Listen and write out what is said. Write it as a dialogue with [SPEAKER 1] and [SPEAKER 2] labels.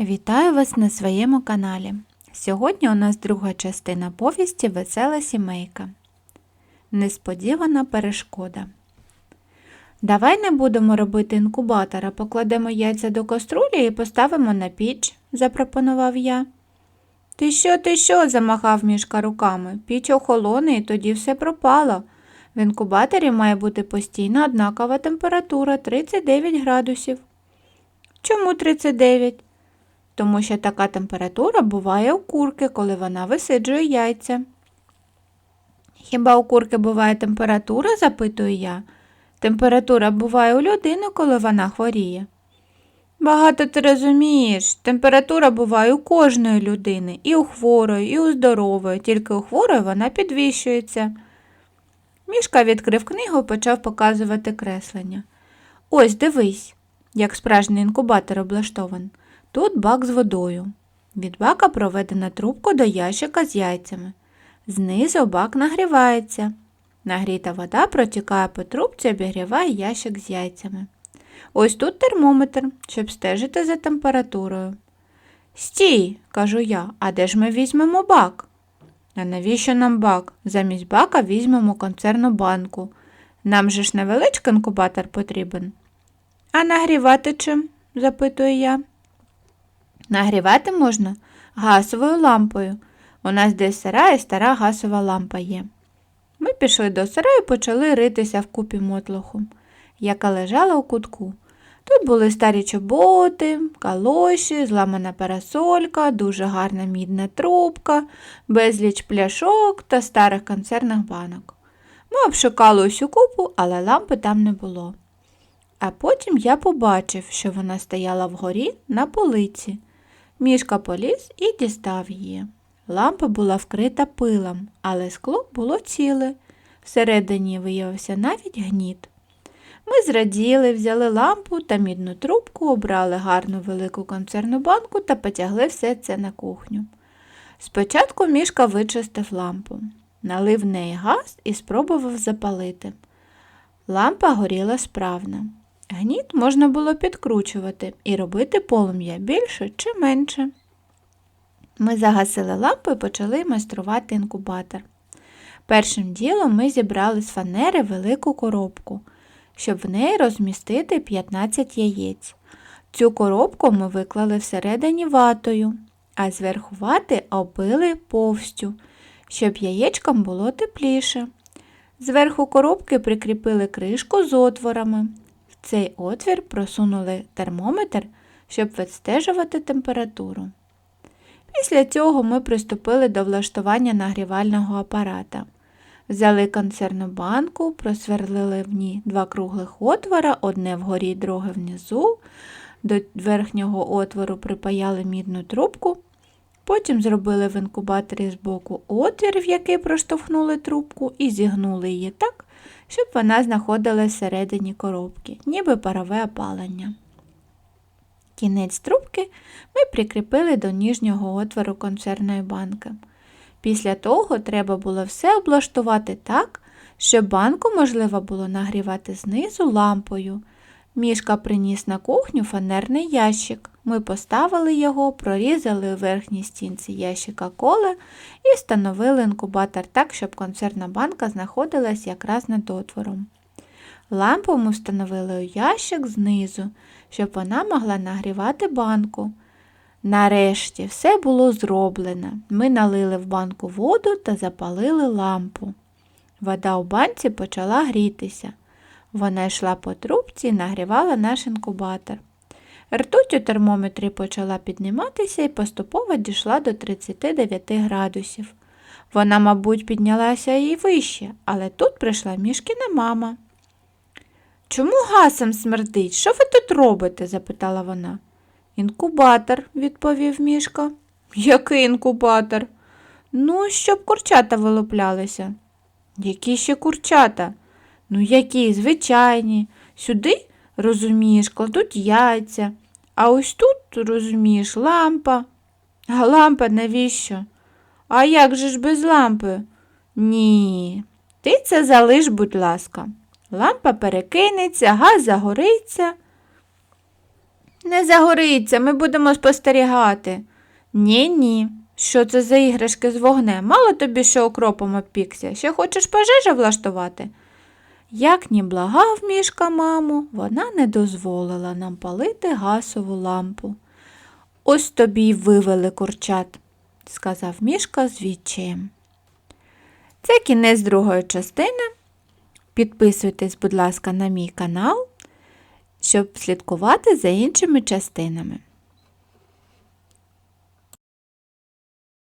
[SPEAKER 1] Вітаю вас на своєму каналі. Сьогодні у нас друга частина повісті Весела сімейка. Несподівана перешкода. Давай не будемо робити інкубатора, покладемо яйця до каструлі і поставимо на піч, запропонував я. Ти що, ти що? замахав мішка руками. Піч охолоне і тоді все пропало. В інкубаторі має бути постійна однакова температура 39 градусів. Чому 39? Тому що така температура буває у курки, коли вона висиджує яйця. Хіба у курки буває температура? запитую я. Температура буває у людини, коли вона хворіє. Багато ти розумієш, температура буває у кожної людини, і у хворої, і у здорової, тільки у хворої вона підвищується. Мішка відкрив книгу і почав показувати креслення. Ось дивись, як справжній інкубатор облаштований. Тут бак з водою. Від бака проведена трубка до ящика з яйцями. Знизу бак нагрівається. Нагріта вода протікає по трубці, обігріває ящик з яйцями. Ось тут термометр, щоб стежити за температурою. Стій, кажу я, а де ж ми візьмемо бак? А навіщо нам бак? Замість бака візьмемо концерну банку. Нам же ж невеличкий інкубатор потрібен. А нагрівати чим? запитую я. Нагрівати можна газовою лампою. У нас десь сара і стара газова лампа є. Ми пішли до сара і почали ритися в купі мотлоху, яка лежала у кутку. Тут були старі чоботи, калоші, зламана парасолька, дуже гарна мідна трубка, безліч пляшок та старих консервних банок. Ми обшукали усю купу, але лампи там не було. А потім я побачив, що вона стояла вгорі на полиці. Мішка поліз і дістав її. Лампа була вкрита пилом, але скло було ціле. Всередині виявився навіть гніт. Ми зраділи, взяли лампу та мідну трубку, обрали гарну велику концерну банку та потягли все це на кухню. Спочатку мішка вичистив лампу, налив в неї газ і спробував запалити. Лампа горіла справно. Гніт можна було підкручувати і робити полум'я більше чи менше. Ми загасили лампу і почали майструвати інкубатор. Першим ділом ми зібрали з фанери велику коробку, щоб в неї розмістити 15 яєць. Цю коробку ми виклали всередині ватою, а зверху вати оббили повстю, щоб яєчкам було тепліше. Зверху коробки прикріпили кришку з отворами. Цей отвір просунули термометр, щоб відстежувати температуру. Після цього ми приступили до влаштування нагрівального апарата. Взяли консервну банку, просверлили в ній два круглих отвора, одне вгорі, друге внизу. До верхнього отвору припаяли мідну трубку. Потім зробили в інкубаторі збоку отвір, в який проштовхнули трубку, і зігнули її так, щоб вона знаходилась всередині коробки, ніби парове опалення. Кінець трубки ми прикріпили до ніжнього отвору консервної банки. Після того треба було все облаштувати так, щоб банку можливо було нагрівати знизу лампою. Мішка приніс на кухню фанерний ящик. Ми поставили його, прорізали у верхній стінці ящика коле і встановили інкубатор так, щоб консервна банка знаходилась якраз над отвором. Лампу ми встановили у ящик знизу, щоб вона могла нагрівати банку. Нарешті все було зроблено. Ми налили в банку воду та запалили лампу. Вода у банці почала грітися. Вона йшла по трубці і нагрівала наш інкубатор. Ртуть у термометрі почала підніматися і поступово дійшла до 39 градусів. Вона, мабуть, піднялася і вище, але тут прийшла мішкіна мама. Чому гасом смердить? Що ви тут робите? запитала вона. Інкубатор, відповів мішка. Який інкубатор? Ну, щоб курчата вилуплялися. Які ще курчата? Ну, які, звичайні. Сюди, розумієш, кладуть яйця, а ось тут, розумієш, лампа. А лампа навіщо? А як же ж без лампи? Ні, ти це залиш, будь ласка. Лампа перекинеться, газ загориться. Не загориться, ми будемо спостерігати. Ні, ні. Що це за іграшки з вогнем? Мало тобі що окропом обпікся. Ще хочеш пожежу влаштувати? Як ні благав мішка маму, вона не дозволила нам палити гасову лампу. Ось тобі й вивели курчат, сказав мішка з відчаєм. Це кінець другої частини. Підписуйтесь, будь ласка, на мій канал, щоб слідкувати за іншими частинами.